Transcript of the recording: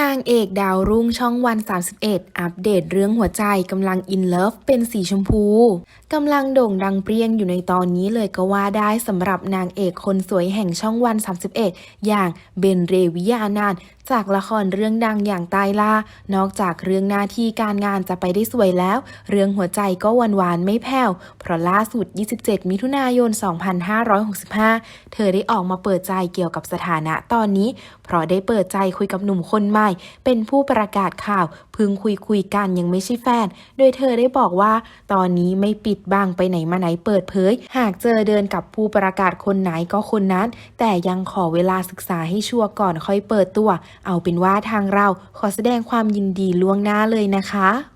นางเอกดาวรุ่งช่องวัน 31 อัปเดตเรื่องหัวใจกำลังอินเลิฟเป็นสีชมพูกำลังโด่งดังเปรี้ยงอยู่ในตอนนี้เลยก็ว่าได้สำหรับนางเอกคนสวยแห่งช่องวัน 31 อย่างเบนเรวิยานานจากละครเรื่องดังอย่างตายล่า นอกจากเรื่องหน้าที่การงานจะไปได้สวยแล้ว เรื่องหัวใจก็หวานหวานๆไม่แผ่ว เพราะล่าสุด 27 มิถุนายน 2565 เธอได้ออกมาเปิดใจเกี่ยวกับสถานะตอนนี้ เพราะได้เปิดใจคุยกับหนุ่มคนใหม่ เป็นผู้ประกาศข่าวพึงคุยคุยกันยังไม่ใช่แฟน โดยเธอได้บอกว่า ตอนนี้ไม่ปิดบังไปไหนมาไหนเปิดเผย หากเจอเดินกับผู้ประกาศคนไหนก็คนนั้น แต่ยังขอเวลาศึกษาให้ชัวร์ก่อนค่อยเปิดตัว เอาเป็นว่าทางเราขอแสดงความยินดีล่วงหน้าเลยนะคะ